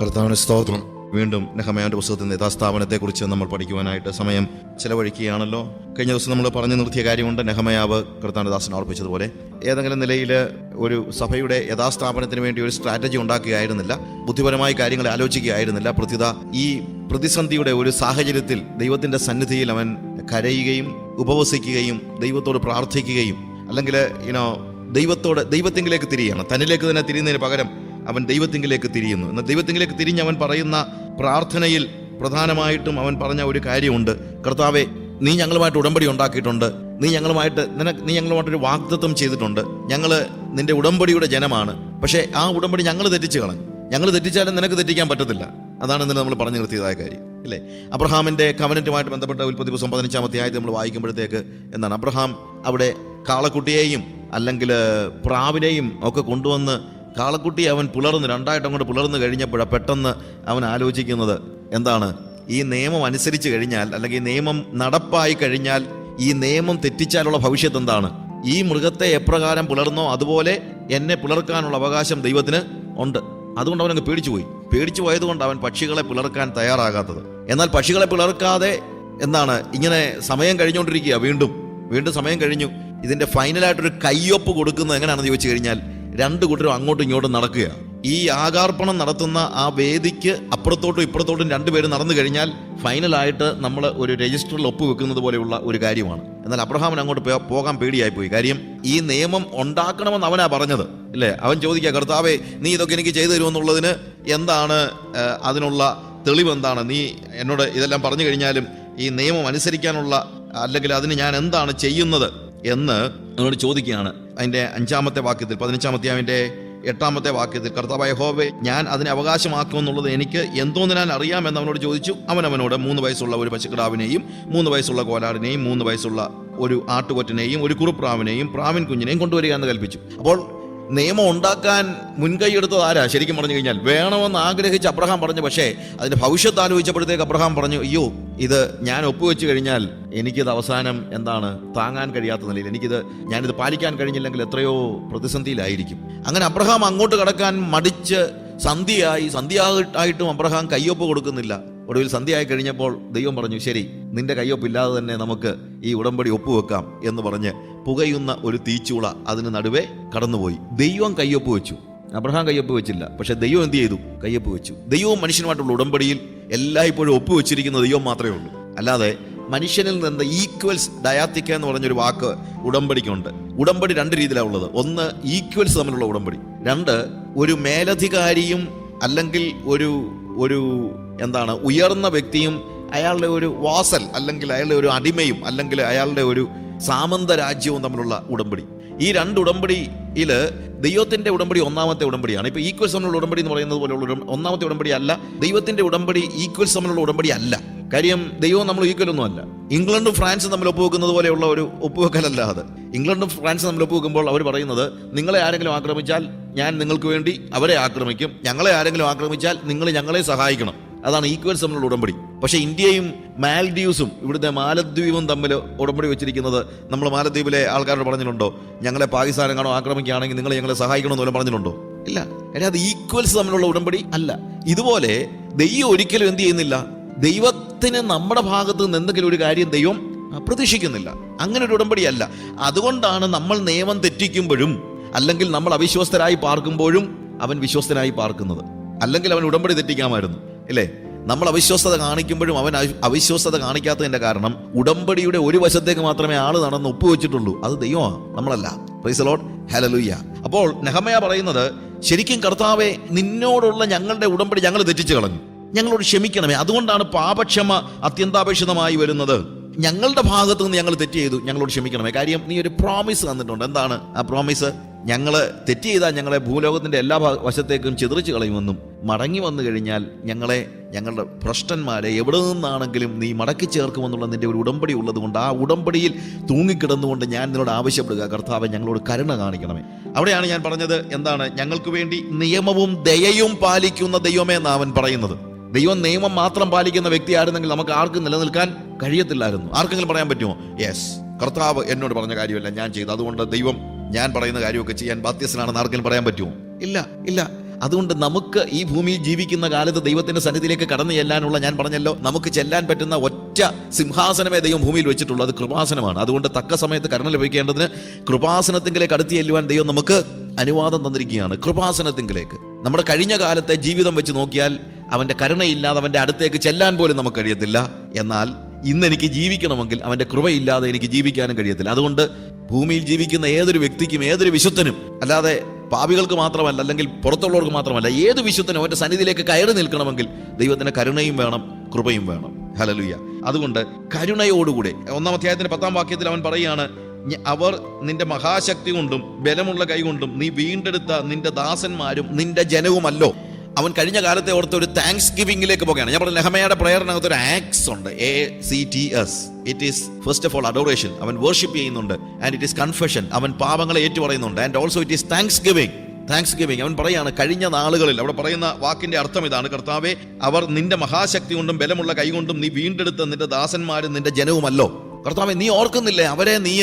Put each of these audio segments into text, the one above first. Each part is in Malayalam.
കർത്താവിന് സ്തോത്രം. വീണ്ടും നെഹമയാന്റെ പുസ്തകത്തിന്റെ യഥാസ്ഥാപനത്തെക്കുറിച്ച് നമ്മൾ പഠിക്കുവാനായിട്ട് സമയം ചെലവഴിക്കുകയാണല്ലോ. കഴിഞ്ഞ ദിവസം നമ്മൾ പറഞ്ഞു നിർത്തിയ കാര്യമുണ്ട്. നെഹമയാവ് കർത്താവിന്റെ ദാസൻ ഓർപ്പിച്ചതുപോലെ ഏതെങ്കിലും നിലയിൽ ഒരു സഭയുടെ യഥാസ്ഥാപനത്തിന് വേണ്ടി ഒരു സ്ട്രാറ്റജി ഉണ്ടാക്കുകയായിരുന്നില്ല. ബുദ്ധിപരമായ കാര്യങ്ങൾ ആലോചിക്കുകയായിരുന്നില്ല. പ്രത്യുത ഈ പ്രതിസന്ധിയുടെ ഒരു സാഹചര്യത്തിൽ ദൈവത്തിന്റെ സന്നിധിയിൽ അവൻ കരയുകയും ഉപവസിക്കുകയും ദൈവത്തോട് പ്രാർത്ഥിക്കുകയും അല്ലെങ്കിൽ ഇനോ ദൈവത്തോട് ദൈവത്തിങ്കിലേക്ക് തിരിയാണ് തന്നിലേക്ക് തന്നെ തിരിയുന്നതിന് പകരം അവൻ ദൈവത്തിങ്കിലേക്ക് തിരിയുന്നു. എന്നാൽ ദൈവത്തിങ്കിലേക്ക് തിരിഞ്ഞ് അവൻ പറയുന്ന പ്രാർത്ഥനയിൽ പ്രധാനമായിട്ടും അവൻ പറഞ്ഞ ഒരു കാര്യമുണ്ട്. കർത്താവെ നീ ഞങ്ങളുമായിട്ട് ഉടമ്പടി ഉണ്ടാക്കിയിട്ടുണ്ട്. നീ ഞങ്ങളുമായിട്ട് നിനക്ക് നീ ഞങ്ങളുമായിട്ടൊരു വാഗ്ദത്വം ചെയ്തിട്ടുണ്ട്. ഞങ്ങൾ നിന്റെ ഉടമ്പടിയുടെ ജനമാണ്. പക്ഷേ ആ ഉടമ്പടി ഞങ്ങൾ തെറ്റിച്ച് കളഞ്ഞു. ഞങ്ങൾ തെറ്റിച്ചാലും നിനക്ക് തെറ്റിക്കാൻ പറ്റത്തില്ല. അതാണ് ഇന്നലെ നമ്മൾ പറഞ്ഞു നിർത്തിയതായ കാര്യം അല്ലേ? അബ്രഹാമിന്റെ കവനറ്റുമായിട്ട് ബന്ധപ്പെട്ട ഉൽപ്പത്തി പുസ്തകം പതിനഞ്ചാം അധ്യായത്തിൽ നമ്മൾ വായിക്കുമ്പോഴത്തേക്ക് എന്താണ്? അബ്രഹാം അവിടെ കാളക്കുട്ടിയെയും അല്ലെങ്കിൽ പ്രാവിനെയും ഒക്കെ കൊണ്ടുവന്ന് കാളക്കുട്ടി അവൻ പുലർന്ന് രണ്ടായിട്ട് അങ്ങോട്ട് പുലർന്ന് കഴിഞ്ഞപ്പോഴാണ് പെട്ടെന്ന് അവൻ ആലോചിക്കുന്നത് എന്താണ്? ഈ നിയമം അനുസരിച്ച് കഴിഞ്ഞാൽ അല്ലെങ്കിൽ നിയമം നടപ്പായി കഴിഞ്ഞാൽ ഈ നിയമം തെറ്റിച്ചാലുള്ള ഭവിഷ്യത്ത് എന്താണ്? ഈ മൃഗത്തെ എപ്രകാരം പുലർന്നോ അതുപോലെ എന്നെ പുലർക്കാനുള്ള അവകാശം ദൈവത്തിന് ഉണ്ട്. അതുകൊണ്ട് അവനങ്ങ് പേടിച്ചു പോയി. പേടിച്ചു പോയതുകൊണ്ട് അവൻ പക്ഷികളെ പുലർക്കാൻ തയ്യാറാകാത്തത്. എന്നാൽ പക്ഷികളെ പുലർക്കാതെ എന്താണ്? ഇങ്ങനെ സമയം കഴിഞ്ഞുകൊണ്ടിരിക്കുക വീണ്ടും. വീണ്ടും സമയം കഴിഞ്ഞു. ഇതിന്റെ ഫൈനലായിട്ടൊരു കയ്യൊപ്പ് കൊടുക്കുന്നത് എങ്ങനെയാണെന്ന് ചോദിച്ചു കഴിഞ്ഞാൽ രണ്ട് കൂട്ടരും അങ്ങോട്ടും ഇങ്ങോട്ടും നടക്കുക. ഈ ആകാർപ്പണം നടത്തുന്ന ആ വേദിക്ക് അപ്പുറത്തോട്ടും ഇപ്പുറത്തോട്ടും രണ്ടുപേരും നടന്നു കഴിഞ്ഞാൽ ഫൈനലായിട്ട് നമ്മൾ ഒരു രജിസ്റ്ററിൽ ഒപ്പുവെക്കുന്നത് പോലെയുള്ള ഒരു കാര്യമാണ്. എന്നാൽ അബ്രഹാമിന് അങ്ങോട്ട് പോകാൻ പേടിയായി പോയി. കാര്യം ഈ നിയമം ഉണ്ടാക്കണമെന്ന് അവനാ പറഞ്ഞത്. ഇല്ലേ? അവൻ ചോദിക്കുക കർത്താവേ നീ ഇതൊക്കെ എനിക്ക് ചെയ്തു തരുമെന്നുള്ളതിന് എന്താണ് അതിനുള്ള തെളിവ് എന്താണ്? നീ എന്നോട് ഇതെല്ലാം പറഞ്ഞു കഴിഞ്ഞാലും ഈ നിയമം അനുസരിക്കാനുള്ള അല്ലെങ്കിൽ അതിന് ഞാൻ എന്താണ് ചെയ്യുന്നത്? എന്ന് അവനോട് ചോദിക്കുകയാണ്. അതിന്റെ അഞ്ചാമത്തെ വാക്യത്തിൽ പതിനഞ്ചാമത്തെ അവന്റെ എട്ടാമത്തെ വാക്യത്തിൽ കർത്താവായ ഹോവെ ഞാൻ അതിനെ അവകാശമാക്കുമെന്നുള്ളത് എനിക്ക് എന്തോന്നിനാൽ അറിയാമെന്ന് അവനോട് ചോദിച്ചു. അവൻ അവനോട് മൂന്ന് വയസ്സുള്ള ഒരു പശുക്കിടാവിനെയും മൂന്ന് വയസ്സുള്ള കോലാടിനെയും മൂന്ന് വയസ്സുള്ള ഒരു ആട്ടുകൊറ്റനെയും ഒരു കുറുപ്രാവിനെയും പ്രാവിൻ കുഞ്ഞിനെയും കൊണ്ടുവരിക എന്ന് കൽപ്പിച്ചു. അപ്പോൾ നിയമം ഉണ്ടാക്കാൻ മുൻകൈ എടുത്തത് ആരാ? ശരിക്കും പറഞ്ഞു കഴിഞ്ഞാൽ വേണമെന്ന് ആഗ്രഹിച്ച് അബ്രഹാം പറഞ്ഞു പക്ഷേ അതിന്റെ ഭവിഷ്യത്ത് ആലോചിച്ചപ്പോഴത്തേക്ക് അബ്രഹാം പറഞ്ഞു അയ്യോ ഇത് ഞാൻ ഒപ്പുവെച്ചു കഴിഞ്ഞാൽ എനിക്കിത് അവസാനം എന്താണ് താങ്ങാൻ കഴിയാത്ത നിലയിൽ എനിക്കിത് ഞാനിത് പാലിക്കാൻ കഴിഞ്ഞില്ലെങ്കിൽ എത്രയോ പ്രതിസന്ധിയിലായിരിക്കും. അങ്ങനെ അബ്രഹാം അങ്ങോട്ട് കടക്കാൻ മടിച്ച് സന്ധ്യയായി സന്ധ്യയായിട്ടും അബ്രഹാം കയ്യൊപ്പ് കൊടുക്കുന്നില്ല. ഒടുവിൽ സന്ധ്യയായി കഴിഞ്ഞപ്പോൾ ദൈവം പറഞ്ഞു ശരി നിന്റെ കയ്യൊപ്പില്ലാതെ തന്നെ നമുക്ക് ഈ ഉടമ്പടി ഒപ്പുവെക്കാം എന്ന് പറഞ്ഞ് പുകയുന്ന ഒരു തീച്ചൂള അതിന് നടുവേ കടന്നുപോയി. ദൈവം കയ്യൊപ്പ് വെച്ചു. അബ്രഹാം കയ്യൊപ്പ് വെച്ചില്ല. പക്ഷെ ദൈവം എന്ത് ചെയ്തു? കയ്യൊപ്പ് വെച്ചു. ദൈവവും മനുഷ്യനുമായിട്ടുള്ള ഉടമ്പടിയിൽ എല്ലായ്പ്പോഴും ഒപ്പുവെച്ചിരിക്കുന്ന ദൈവം മാത്രമേ ഉള്ളൂ. അല്ലാതെ മനുഷ്യനിൽ നിന്ന് ഈക്വൽസ് ഡയാത്തിക്ക എന്ന് പറഞ്ഞൊരു വാക്ക് ഉടമ്പടിക്കുണ്ട്. ഉടമ്പടി രണ്ട് രീതിയിലാണ് ഉള്ളത്. ഒന്ന് ഈക്വൽസ് തമ്മിലുള്ള ഉടമ്പടി. രണ്ട് ഒരു മേലധികാരിയും അല്ലെങ്കിൽ ഒരു ഒരു എന്താണ് ഉയർന്ന വ്യക്തിയും അയാളുടെ ഒരു വാസൽ അല്ലെങ്കിൽ അയാളുടെ ഒരു അടിമയും അല്ലെങ്കിൽ അയാളുടെ ഒരു സാമന്ത രാജ്യവും തമ്മിലുള്ള ഉടമ്പടി. ഈ രണ്ട് ഉടമ്പടിയിൽ ദൈവത്തിന്റെ ഉടമ്പടി ഒന്നാമത്തെ ഉടമ്പടിയാണ്. ഇപ്പൊ ഈക്വൽസ് തമ്മിലുള്ള ഉടമ്പടി എന്ന് പറയുന്നത് പോലെയുള്ള ഒന്നാമത്തെ ഉടമ്പടി അല്ല. ദൈവത്തിന്റെ ഉടമ്പടി ഈക്വൽസ് തമ്മിലുള്ള ഉടമ്പടി അല്ല. കാര്യം ദൈവം നമ്മൾ ഈക്വൽ ഒന്നും അല്ല. ഇംഗ്ലണ്ടും ഫ്രാൻസും തമ്മിൽ ഒപ്പുവെക്കുന്നത് പോലെയുള്ള ഒരു ഒപ്പുവെക്കലല്ല അത്. ഇംഗ്ലണ്ടും ഫ്രാൻസും തമ്മിൽ ഒപ്പുവെക്കുമ്പോൾ അവർ പറയുന്നത് നിങ്ങളെ ആരെങ്കിലും ആക്രമിച്ചാൽ ഞാൻ നിങ്ങൾക്ക് വേണ്ടി അവരെ ആക്രമിക്കും. ഞങ്ങളെ ആരെങ്കിലും ആക്രമിച്ചാൽ നിങ്ങൾ ഞങ്ങളെ സഹായിക്കണം. അതാണ് ഈക്വൽസ് തമ്മിലുള്ള ഉടമ്പടി. പക്ഷേ ഇന്ത്യയും മാൽഡീവ്സും ഇവിടുത്തെ മാലദ്വീപും തമ്മിൽ ഉടമ്പടി വെച്ചിരിക്കുന്നത് നമ്മൾ മാലദ്വീപിലെ ആൾക്കാരോട് പറഞ്ഞിട്ടുണ്ടോ? ഞങ്ങളെ പാകിസ്ഥാൻ കാണോ ആക്രമിക്കുകയാണെങ്കിൽ നിങ്ങൾ ഞങ്ങളെ സഹായിക്കണമെന്ന് പോലും പറഞ്ഞിട്ടുണ്ടോ? ഇല്ല. കാര്യം അത് ഈക്വൽസ് തമ്മിലുള്ള ഉടമ്പടി അല്ല. ഇതുപോലെ ദൈവം ഒരിക്കലും എന്ത് ചെയ്യുന്നില്ല? ദൈവത്തിന് നമ്മുടെ ഭാഗത്ത് നിന്ന് എന്തെങ്കിലും ഒരു കാര്യം ദൈവം പ്രതീക്ഷിക്കുന്നില്ല. അങ്ങനെ ഒരു ഉടമ്പടിയല്ല അതുകൊണ്ടാണ് നമ്മൾ നിയമം തെറ്റിക്കുമ്പോഴും അല്ലെങ്കിൽ നമ്മൾ അവിശ്വസ്തരായി പാർക്കുമ്പോഴും അവൻ വിശ്വസ്തനായി പാർക്കുന്നത്. അല്ലെങ്കിൽ അവൻ ഉടമ്പടി തെറ്റിക്കാമായിരുന്നു. ഇല്ലേ? നമ്മൾ അവിശ്വസത കാണിക്കുമ്പോഴും അവൻ അവിശ്വസത കാണിക്കാത്തതിന്റെ കാരണം ഉടമ്പടിയുടെ ഒരു വശത്തേക്ക് മാത്രമേ ആൾ നടന്ന് ഒപ്പുവെച്ചിട്ടുള്ളൂ അത് ദൈവമാണ് നമ്മളല്ല. പ്രൈസ് ലോഡ് ഹലലുയ്യ അപ്പോൾ നെഹമയ പറയുന്നത് ശരിക്കും കർത്താവെ നിന്നോടുള്ള ഞങ്ങളുടെ ഉടമ്പടി ഞങ്ങൾ തെറ്റിച്ചു കളഞ്ഞു. ഞങ്ങളോട് ക്ഷമിക്കണമേ. അതുകൊണ്ടാണ് പാപക്ഷമ അത്യന്താപേക്ഷിതമായി വരുന്നത്. ഞങ്ങളുടെ ഭാഗത്തു നിന്ന് ഞങ്ങൾ തെറ്റ് ചെയ്തു. ഞങ്ങളോട് ക്ഷമിക്കണമേ. കാര്യം നീ ഒരു പ്രോമിസ് തന്നിട്ടുണ്ട്. എന്താണ് ആ പ്രോമിസ് ഞങ്ങൾ തെറ്റ് ചെയ്താൽ ഞങ്ങളെ ഭൂലോകത്തിന്റെ എല്ലാ വശത്തേക്കും ചിതറിച്ചു കളയുമെന്നും മടങ്ങി വന്നു കഴിഞ്ഞാൽ ഞങ്ങളെ ഞങ്ങളുടെ ഭ്രഷ്ടന്മാരെ എവിടെ നിന്നാണെങ്കിലും നീ മടക്കി ചേർക്കുമെന്നുള്ള നിന്റെ ഒരു ഉടമ്പടി ഉള്ളതുകൊണ്ട് ആ ഉടമ്പടിയിൽ തൂങ്ങിക്കിടന്നുകൊണ്ട് ഞാൻ നിന്നോട് ആവശ്യപ്പെടുക. കർത്താവ് ഞങ്ങളോട് കരുണ കാണിക്കണമേ. അവിടെയാണ് ഞാൻ പറഞ്ഞത് എന്താണ്? ഞങ്ങൾക്ക് വേണ്ടി നിയമവും ദയയും പാലിക്കുന്ന ദൈവമേ എന്നാവൻ പറയുന്നത്. ദൈവം നിയമം മാത്രം പാലിക്കുന്ന വ്യക്തി വ്യക്തിയായിരുന്നെങ്കിൽ നമുക്ക് ആർക്കും നിലനിൽക്കാൻ കഴിയത്തില്ലായിരുന്നു. ആർക്കെങ്കിലും പറയാൻ പറ്റുമോ? യെസ് കർത്താവ് എന്നോട് പറഞ്ഞ കാര്യമല്ല ഞാൻ ചെയ്തു അതുകൊണ്ട് ദൈവം ഞാൻ പറയുന്ന കാര്യമൊക്കെ ചെയ്യാൻ ബാധ്യസ്ഥനാണെന്ന് ആർക്കെങ്കിലും പറയാൻ പറ്റുമോ? ഇല്ല ഇല്ല. അതുകൊണ്ട് നമുക്ക് ഈ ഭൂമിയിൽ ജീവിക്കുന്ന കാലത്ത് ദൈവത്തിന്റെ സന്നിധിയിലേക്ക് കടന്നു ചെല്ലാനുള്ള ഞാൻ പറഞ്ഞല്ലോ നമുക്ക് ചെല്ലാൻ പറ്റുന്ന ഒറ്റ സിംഹാസനമേ ദൈവം ഭൂമിയിൽ വെച്ചിട്ടുള്ളൂ. അത് കൃപാസനമാണ്. അതുകൊണ്ട് തക്ക സമയത്ത് കരുണ ലഭിക്കേണ്ടതിന് കൃപാസനത്തിങ്കിലേക്ക് അടുത്തു ചെല്ലുവാൻ ദൈവം നമുക്ക് അനുവാദം തന്നിരിക്കുകയാണ്. കൃപാസനത്തിങ്കിലേക്ക്. നമ്മുടെ കഴിഞ്ഞ കാലത്തെ ജീവിതം വെച്ച് നോക്കിയാൽ അവന്റെ കരുണയില്ലാതെ അവന്റെ അടുത്തേക്ക് ചെല്ലാൻ പോലും നമുക്ക് കഴിയത്തില്ല. എന്നാൽ ഇന്ന് എനിക്ക് ജീവിക്കണമെങ്കിൽ അവന്റെ കൃപയില്ലാതെ എനിക്ക് ജീവിക്കാനും കഴിയത്തില്ല. അതുകൊണ്ട് ഭൂമിയിൽ ജീവിക്കുന്ന ഏതൊരു വ്യക്തിക്കും ഏതൊരു വിശുദ്ധനും അല്ലാതെ പാപികൾക്ക് മാത്രമല്ല അല്ലെങ്കിൽ പുറത്തുള്ളവർക്ക് മാത്രമല്ല ഏത് വിശുദ്ധനും അവന്റെ സന്നിധിയിലേക്ക് കയറി നിൽക്കണമെങ്കിൽ ദൈവത്തിന്റെ കരുണയും വേണം കൃപയും വേണം. ഹലലുയ അതുകൊണ്ട് കരുണയോടുകൂടെ ഒന്നാം അധ്യായത്തിന്റെ പത്താം വാക്യത്തിൽ അവൻ പറയുകയാണ് അവർ നിന്റെ മഹാശക്തി കൊണ്ടും ബലമുള്ള കൈ കൊണ്ടും നീ വീണ്ടെടുത്ത നിന്റെ ദാസന്മാരും നിന്റെ ജനവുമല്ലോ. അവൻ കഴിഞ്ഞ കാലത്തെ ഓർത്ത് ഒരു താങ്ക്സ് ഗിവിംഗിലേക്ക് പോകുകയാണ് ഞാൻ പറഞ്ഞ നെഹമയുടെ പ്രേരണകത്ത് ഒരു ആക്സ് ഉണ്ട് A C T S it is first of all adoration അവൻ വർഷിപ്പ് ചെയ്യുന്നുണ്ട്. ആൻഡ് ഇറ്റ് ഈസ് കൺഫെഷൻ അവൻ പാപങ്ങളെ ഏറ്റുപറയുന്നുണ്ട്. And also it is thanksgiving thanksgiving അവൻ പറയാണ് കഴിഞ്ഞ നാളുകളിൽ അവിടെ പറയുന്ന വാക്കിന്റെ അർത്ഥം ഇതാണ് കർത്താവെ അവർ നിന്റെ മഹാശക്തി കൊണ്ടും ബലമുള്ള കൈകൊണ്ടും നീ വീണ്ടെടുത്ത നിന്റെ ദാസന്മാരും നിന്റെ ജനവുമല്ലോ. കർത്താവെ നീ ഓർക്കുന്നില്ലേ? അവരെ നീ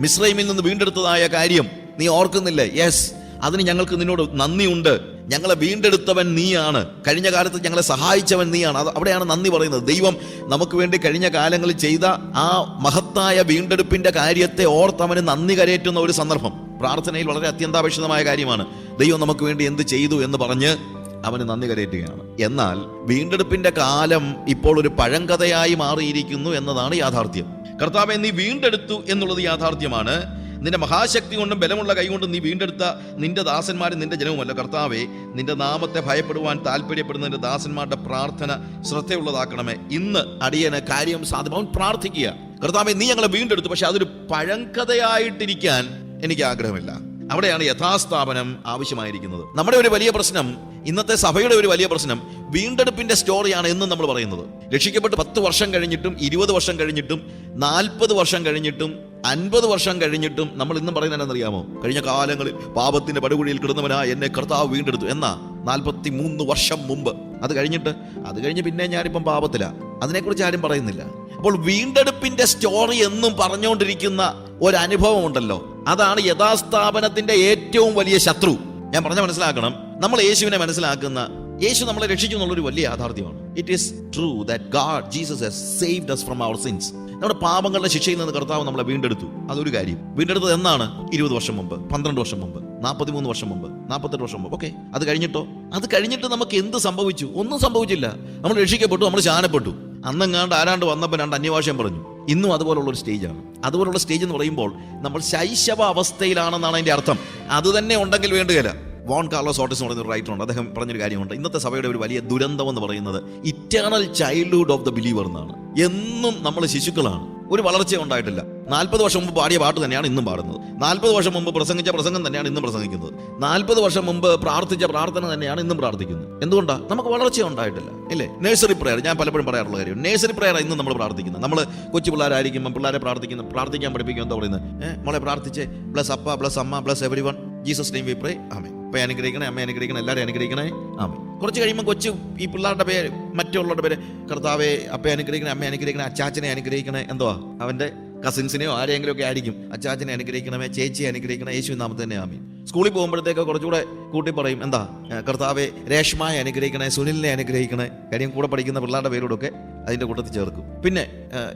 മിശ്രൈമിൽ നിന്ന് വീണ്ടെടുത്തതായ കാര്യം. നീ ഓർക്കുന്നില്ലേ? യെസ് അതിന് ഞങ്ങൾക്ക് നിന്നോട് നന്ദിയുണ്ട്. ഞങ്ങളെ വീണ്ടെടുത്തവൻ നീയാണ്. കഴിഞ്ഞ കാലത്ത് ഞങ്ങളെ സഹായിച്ചവൻ നീയാണ്. അത് അവിടെയാണ് നന്ദി പറയുന്നത്. ദൈവം നമുക്ക് വേണ്ടി കഴിഞ്ഞ കാലങ്ങളിൽ ചെയ്ത ആ മഹത്തായ വീണ്ടെടുപ്പിന്റെ കാര്യത്തെ ഓർത്തവന് നന്ദി കരയേറ്റുന്ന ഒരു സന്ദർഭം. പ്രാർത്ഥനയിൽ വളരെ അത്യന്താപേക്ഷിതമായ കാര്യമാണ്. ദൈവം നമുക്ക് വേണ്ടി എന്ത് ചെയ്തു എന്ന് പറഞ്ഞ് അവന് നന്ദി കരയേറ്റുകയാണ്. എന്നാൽ വീണ്ടെടുപ്പിന്റെ കാലം ഇപ്പോൾ ഒരു പഴങ്കഥയായി മാറിയിരിക്കുന്നു എന്നതാണ് യാഥാർത്ഥ്യം. കർത്താവെ നീ വീണ്ടെടുത്തു എന്നുള്ളത് യാഥാർത്ഥ്യമാണ്. നിന്റെ മഹാശക്തി കൊണ്ടും ബലമുള്ള കൈ കൊണ്ടും നീ വീണ്ടെടുത്ത നിന്റെ ദാസന്മാരും നിന്റെ ജനവുമല്ല. കർത്താവെ നിന്റെ നാമത്തെ ഭയപ്പെടുവാൻ താല്പര്യപ്പെടുന്ന നിന്റെ ദാസന്മാരുടെ പ്രാർത്ഥന ശ്രദ്ധയുള്ളതാക്കണമേ. ഇന്ന് അടിയന് കാര്യം സാധ്യമാവും പ്രാർത്ഥിക്കുക. കർത്താവെ നീ ഞങ്ങളെ വീണ്ടെടുത്തു. പക്ഷെ അതൊരു പഴങ്കഥയായിട്ടിരിക്കാൻ എനിക്ക് ആഗ്രഹമില്ല. അവിടെയാണ് യഥാസ്ഥാപനം ആവശ്യമായിരിക്കുന്നത്. നമ്മുടെ ഒരു വലിയ പ്രശ്നം ഇന്നത്തെ സഭയുടെ ഒരു വലിയ പ്രശ്നം വീണ്ടെടുപ്പിന്റെ സ്റ്റോറിയാണ് എന്നും നമ്മൾ പറയുന്നത്. രക്ഷിക്കപ്പെട്ട് പത്ത് വർഷം കഴിഞ്ഞിട്ടും ഇരുപത് വർഷം കഴിഞ്ഞിട്ടും നാൽപ്പത് വർഷം കഴിഞ്ഞിട്ടും അൻപത് വർഷം കഴിഞ്ഞിട്ടും നമ്മൾ ഇന്നും പറയുന്നത് എന്നറിയാമോ കഴിഞ്ഞ കാലങ്ങളിൽ പാപത്തിന്റെ പടുകുഴിയിൽ കിടന്നവനാ എന്നെ കർത്താവ് വീണ്ടെടുത്തു. എന്നാ? നാൽപ്പത്തി മൂന്ന് വർഷം മുമ്പ്. അത് കഴിഞ്ഞിട്ട്? അത് കഴിഞ്ഞ് പിന്നെ ഞാനിപ്പം പാപത്തിലാ. അതിനെക്കുറിച്ച് ആരും പറയുന്നില്ല. അപ്പോൾ വീണ്ടെടുപ്പിന്റെ സ്റ്റോറി എന്നും പറഞ്ഞുകൊണ്ടിരിക്കുന്ന ഒരു അനുഭവം ഉണ്ടല്ലോ. അതാണ് യഥാസ്ഥാപനത്തിന്റെ ഏറ്റവും വലിയ ശത്രു. ഞാൻ പറഞ്ഞ മനസ്സിലാക്കണം. നമ്മൾ യേശുവിനെ മനസ്സിലാക്കുന്ന യേശു നമ്മളെ രക്ഷിച്ചു എന്നുള്ളൊരു വലിയ യാഥാർത്ഥ്യമാണ്. It is true that God Jesus has saved us from our sins നമ്മുടെ പാപങ്ങളുടെ ശിക്ഷയിൽ നിന്ന് കർത്താവ് നമ്മളെ വീണ്ടെടുത്തു. അതൊരു കാര്യം. വീണ്ടെടുത്തത് എന്നാണ് ഇരുപത് വർഷം മുമ്പ് പന്ത്രണ്ട് വർഷം മുമ്പ് നാൽപ്പത്തിമൂന്ന് വർഷം മുമ്പ് നാൽപ്പത്തെട്ട് വർഷം മുമ്പ്. ഓക്കെ അത് കഴിഞ്ഞിട്ടോ? അത് കഴിഞ്ഞിട്ട് നമുക്ക് എന്ത് സംഭവിച്ചു? ഒന്നും സംഭവിച്ചില്ല. നമ്മൾ രക്ഷിക്കപ്പെട്ടു നമ്മൾ ശാനപ്പെട്ടു. അന്നെങ്ങാണ്ട് ആരാണ്ട് വന്നപ്പോൾ രണ്ട് അന്യഭാഷയും പറഞ്ഞു. ഇന്നും അതുപോലുള്ള ഒരു സ്റ്റേജാണ്. അതുപോലുള്ള സ്റ്റേജ് എന്ന് പറയുമ്പോൾ നമ്മൾ ശൈശവ അവസ്ഥയിലാണെന്നാണ് അതിന്റെ അർത്ഥം. അത് തന്നെ ഉണ്ടെങ്കിൽ വേണ്ടുകയില്ല. വോൺ കാർലോസ് ഓട്ടിസ് എന്ന് പറയുന്ന ഒരു റൈറ്റർ ഉണ്ട്. അദ്ദേഹം പറഞ്ഞൊരു കാര്യമുണ്ട്. ഇന്നത്തെ സഭയുടെ ഒരു വലിയ ദുരന്തം എന്ന് പറയുന്നത് eternal childhood of the believer എന്നാണ്. എന്നും നമ്മൾ ശിശുക്കളാണ്. ഒരു വളർച്ച ഉണ്ടായിട്ടില്ല. നാൽപ്പത് വർഷം മുമ്പ് പാടിയ പാട്ട് തന്നെയാണ് ഇന്നും പാടുന്നത്. നാൽപ്പത് വർഷം മുമ്പ് പ്രസംഗിച്ച പ്രസംഗം തന്നെയാണ് ഇന്നും പ്രസംഗിക്കുന്നത്. നാൽപ്പത് വർഷം മുമ്പ് പ്രാർത്ഥിച്ച പ്രാർത്ഥന തന്നെയാണ് ഇന്നും പ്രാർത്ഥിക്കുന്നത്. എന്തുകൊണ്ടാണ് നമുക്ക് വളർച്ച ഉണ്ടായിട്ടില്ല. ഇല്ലേ? നേഴ്സറി പ്രയർ ഞാൻ പലപ്പോഴും പറയാറുള്ള കാര്യം. നേഴ്സറി പ്രയർ ഇന്നും നമ്മൾ പ്രാർത്ഥിക്കുന്നത്. നമ്മൾ കൊച്ചു പിള്ളേരായിരിക്കുമ്പോൾ പിള്ളേരെ പ്രാർത്ഥിക്കുന്നു. പ്രാർത്ഥിക്കാൻ പഠിപ്പിക്കും. എന്താ പറയുന്നത്? മോളെ പ്രാർത്ഥിച്ച്. പ്ലസ് അപ്പ പ്ലസ് അമ്മ plus everyone Jesus name we pray amen അപ്പ അനുഗ്രഹിക്കണേ അമ്മയെ അനുഗ്രഹിക്കണേ എല്ലാവരെയും അനുഗ്രഹിക്കണേ. ആമേ കുറച്ച് കഴിയുമ്പോൾ കൊച്ചു ഈ പിള്ളേരുടെ പേര് മറ്റുള്ളവരുടെ പേര് കർത്താവെ അപ്പയെ അനുഗ്രഹിക്കണേ അമ്മയെ അനുഗ്രഹിക്കണേ അച്ചാച്ചനെ അനുഗ്രഹിക്കണേ എന്തുവാ? അവന്റെ കസിൻസിനെയോ ആരെയെങ്കിലും ഒക്കെ ആയിരിക്കും. അച്ചാച്ചനെ അനുഗ്രഹിക്കണമേ ചേച്ചിയെ അനുഗ്രഹിക്കണേ യേശു നാമത്തിൽ തന്നെ ആമീൻ. സ്കൂളിൽ പോകുമ്പോഴത്തേക്ക് കുറച്ചുകൂടെ കൂട്ടി പറയും എന്താ കർത്താവെ രേഷ്മയെ അനുഗ്രഹിക്കണേ സുനിലിനെ അനുഗ്രഹിക്കണേ കാര്യം കൂടെ പഠിക്കുന്ന പിള്ളേരുടെ പേരോടൊക്കെ അതിന്റെ കൂട്ടത്തിൽ ചേർക്കും. പിന്നെ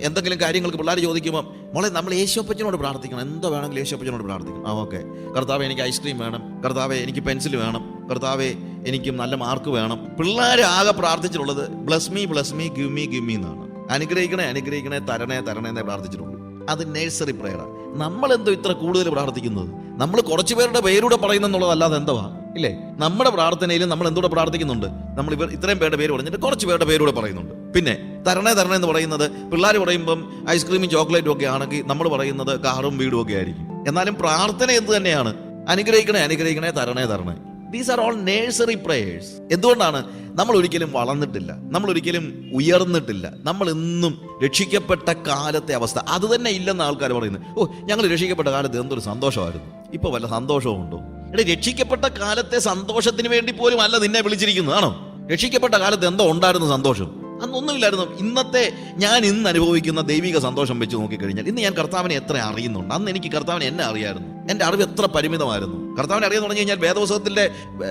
എന്തെങ്കിലും കാര്യങ്ങൾക്ക് പിള്ളേർ ചോദിക്കുമ്പോൾ മോളെ നമ്മൾ യേശോപ്പച്ചനോട് പ്രാർത്ഥിക്കണം. എന്തോ വേണമെങ്കിലും യേശോപ്പച്ചനോട് പ്രാർത്ഥിക്കണം. ആ ഓക്കെ. കർത്താവെ എനിക്ക് ഐസ്ക്രീം വേണം. കർത്താവെ എനിക്ക് പെൻസിൽ വേണം. കർത്താവെ എനിക്കും നല്ല മാർക്ക് വേണം. പിള്ളേർ ആകെ പ്രാർത്ഥിച്ചിട്ടുള്ളത് bless me bless me give me give me എന്നാണ്. അനുഗ്രഹിക്കണേ അനുഗ്രഹിക്കണേ തരണേ തരണേ എന്നേ പ്രാർത്ഥിച്ചിട്ടുള്ളൂ. അത് നേഴ്സറി നമ്മൾ എന്തോ ഇത്ര കൂടുതൽ പ്രാർത്ഥിക്കുന്നത്? നമ്മൾ കുറച്ചു പേരുടെ പേരൂടെ പറയുന്നെന്നുള്ളതല്ലാതെ എന്തുവാ? ഇല്ലേ? നമ്മുടെ പ്രാർത്ഥനയിൽ നമ്മൾ എന്തൂടെ പ്രാർത്ഥിക്കുന്നുണ്ട്? നമ്മൾ ഇവർ ഇത്രയും പേരുടെ പേര് പറഞ്ഞിട്ട് കുറച്ച് പേരുടെ പേരൂടെ പറയുന്നുണ്ട്. പിന്നെ തരണേ തരണേ എന്ന് പറയുന്നത് പിള്ളേർ പറയുമ്പം ഐസ്ക്രീമും ചോക്ലേറ്റും ഒക്കെ ആണെങ്കിൽ നമ്മൾ പറയുന്നത് കാറും വീടും ഒക്കെ ആയിരിക്കും. എന്നാലും പ്രാർത്ഥന എന്ത് തന്നെയാണ്? അനുഗ്രഹിക്കണേ അനുഗ്രഹിക്കണേ തരണേ തരണേ. These are all nursery prayers എന്തുകൊണ്ടാണ്? നമ്മൾ ഒരിക്കലും വളർന്നിട്ടില്ല. നമ്മൾ ഒരിക്കലും ഉയർന്നിട്ടില്ല. നമ്മൾ ഇന്നും രക്ഷിക്കപ്പെട്ട കാലത്തെ അവസ്ഥ. അത് തന്നെ ഇല്ലെന്ന് ആൾക്കാർ പറയുന്നത് ഓ ഞങ്ങൾ രക്ഷിക്കപ്പെട്ട കാലത്ത് എന്തൊരു സന്തോഷമായിരുന്നു. ഇപ്പൊ വല്ല സന്തോഷവും ഉണ്ടോ? എടേ രക്ഷിക്കപ്പെട്ട കാലത്തെ സന്തോഷത്തിന് വേണ്ടി പോലും അല്ല നിന്നെ വിളിച്ചിരിക്കുന്നത് ആണോ? രക്ഷിക്കപ്പെട്ട കാലത്ത് എന്തോ ഉണ്ടായിരുന്നു സന്തോഷം. അന്നൊന്നുമില്ലായിരുന്നു. ഇന്നത്തെ ഞാൻ ഇന്ന് അനുഭവിക്കുന്ന ദൈവിക സന്തോഷം വെച്ച് നോക്കിക്കഴിഞ്ഞാൽ ഇന്ന് ഞാൻ കർത്താവിനെ എത്ര അറിയുന്നുണ്ട്? അന്ന് എനിക്ക് കർത്താവിനെ എന്നെ അറിയായിരുന്നു. എന്റെ അറിവ് എത്ര പരിമിതമായിരുന്നു. കർത്താവിനെ അറിയാൻ പറഞ്ഞു കഴിഞ്ഞാൽ വേദപുസ്തകത്തിന്റെ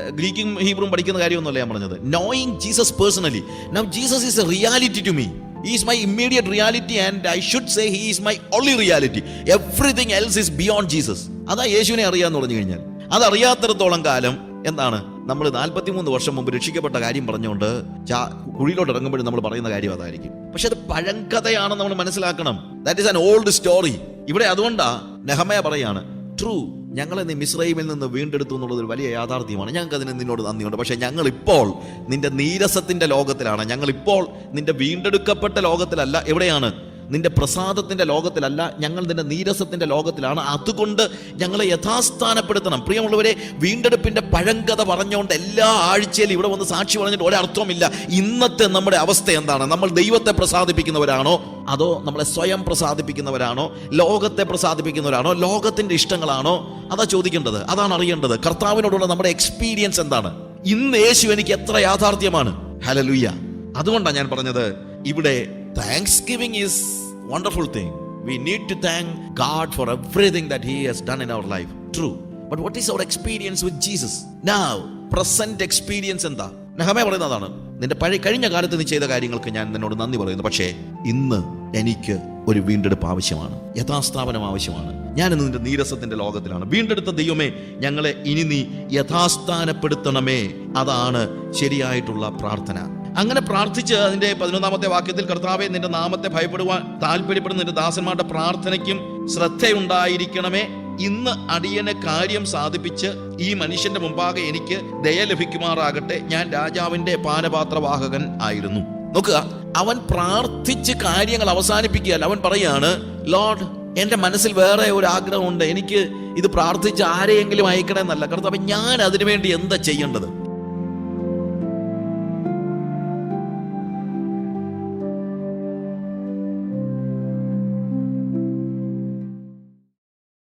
ഗ്രീക്കും ഹീബ്രും പഠിക്കുന്ന കാര്യമൊന്നുമല്ല ഞാൻ പറഞ്ഞത്. Knowing Jesus personally now Jesus is a reality to me is my immediate reality and I should say he is my only reality everything else is beyond Jesus അതാ യേശുവിനെ അറിയാന്ന് പറഞ്ഞു കഴിഞ്ഞാൽ. അതറിയാത്തിടത്തോളം കാലം എന്താണ്? നമ്മൾ നാൽപ്പത്തിമൂന്ന് വർഷം മുമ്പ് രക്ഷിക്കപ്പെട്ട കാര്യം പറഞ്ഞുകൊണ്ട് ചാ- കുഴിയിലോട്ട് ഇറങ്ങുമ്പോഴും നമ്മൾ പറയുന്ന കാര്യം അതായിരിക്കും. പക്ഷെ അത് പഴങ്കഥയാണെന്ന് നമ്മൾ മനസ്സിലാക്കണം. That is an old story ഇവിടെ അതുകൊണ്ടാണ് നെഹമയ പറയാണ് ട്രൂ ഞങ്ങളെ നീ മിശ്രൈമിൽ നിന്ന് വീണ്ടെടുത്തു എന്നുള്ളത് ഒരു വലിയ യാഥാർത്ഥ്യമാണ്. ഞങ്ങൾക്ക് അതിന് നിന്നോട് നന്ദിയുണ്ട്. പക്ഷേ ഞങ്ങളിപ്പോൾ നിന്റെ നീരസത്തിന്റെ ലോകത്തിലാണ്. ഞങ്ങളിപ്പോൾ നിന്റെ വീണ്ടെടുക്കപ്പെട്ട ലോകത്തിലല്ല. എവിടെയാണ്? നിന്റെ പ്രസാദത്തിന്റെ ലോകത്തിലല്ല ഞങ്ങൾ നിന്റെ നീരസത്തിന്റെ ലോകത്തിലാണ്. അതുകൊണ്ട് ഞങ്ങളെ യഥാസ്ഥാനപ്പെടുത്തണം. പ്രിയമുള്ളവരെ വീണ്ടെടുപ്പിന്റെ പഴങ്കഥ പറഞ്ഞുകൊണ്ട് എല്ലാ ആഴ്ചയിലും ഇവിടെ വന്ന് സാക്ഷി പറഞ്ഞിട്ട് ഒരർത്ഥവുമില്ല ഇന്നത്തെ നമ്മുടെ അവസ്ഥ എന്താണ്? നമ്മൾ ദൈവത്തെ പ്രസാദിപ്പിക്കുന്നവരാണോ? അതോ നമ്മളെ സ്വയം പ്രസാദിപ്പിക്കുന്നവരാണോ? ലോകത്തെ പ്രസാദിപ്പിക്കുന്നവരാണോ? ലോകത്തിന്റെ ഇഷ്ടങ്ങളാണോ? അതാ ചോദിക്കേണ്ടത്. അതാണ് അറിയേണ്ടത്. കർത്താവിനോടുള്ള നമ്മുടെ എക്സ്പീരിയൻസ് എന്താണ്? ഇന്ന് യേശു എനിക്ക് എത്ര യാഥാർത്ഥ്യമാണ്. ഹലലുയ്യ അതുകൊണ്ടാണ് ഞാൻ പറഞ്ഞത് ഇവിടെ thanksgiving is wonderful thing we need to thank God for everything that he has done in our life true but what is our experience with Jesus now present experience എന്താ നഹമേ പറയുന്നതാണ് നിന്റെ പഴയ കഴിഞ്ഞ കാലത്ത് നീ ചെയ്ത കാര്യങ്ങൾക്ക് ഞാൻ നിന്നോട് നന്ദി പറയുന്നു. പക്ഷേ ഇന്ന് എനിക്ക് ഒരു വീണ്ടെടുപ്പ് ആവശ്യമാണ്. യഥാസ്ഥാപനം ആവശ്യമാണ്. ഞാൻ ഇന്ന് നിന്റെ നീരസത്തിന്റെ ലോകത്തിലാണ്. വീണ്ടെടുത്ത ദൈവമേ ഞങ്ങളെ ഇനി നീ യഥാസ്ഥാനപ്പെടുത്തണമേ. അതാണ് ശരിയായിട്ടുള്ള പ്രാർത്ഥന. അങ്ങനെ പ്രാർത്ഥിച്ച് അതിന്റെ പതിനൊന്നാമത്തെ വാക്യത്തിൽ കർത്താവെ നിന്റെ നാമത്തെ ഭയപ്പെടുവാൻ താല്പര്യപ്പെടുന്ന നിന്റെ ദാസന്മാരുടെ പ്രാർത്ഥനയ്ക്കും ശ്രദ്ധയുണ്ടായിരിക്കണമേ. ഇന്ന് അടിയനെ കാര്യം സാധിപ്പിച്ച് ഈ മനുഷ്യന്റെ മുമ്പാകെ എനിക്ക് ദയ ലഭിക്കുമാറാകട്ടെ. ഞാൻ രാജാവിന്റെ പാനപാത്രവാഹകൻ ആയിരുന്നു. നോക്കുക അവൻ പ്രാർത്ഥിച്ച് കാര്യങ്ങൾ അവസാനിപ്പിക്കുകയല്ല. അവൻ പറയാണ് ലോർഡ് എന്റെ മനസ്സിൽ വേറെ ഒരു ആഗ്രഹമുണ്ട്. എനിക്ക് ഇത് പ്രാർത്ഥിച്ച് ആരെയെങ്കിലും അയക്കണമെന്നല്ല. കർത്താവ് ഞാൻ അതിനുവേണ്ടി എന്താ ചെയ്യേണ്ടത്?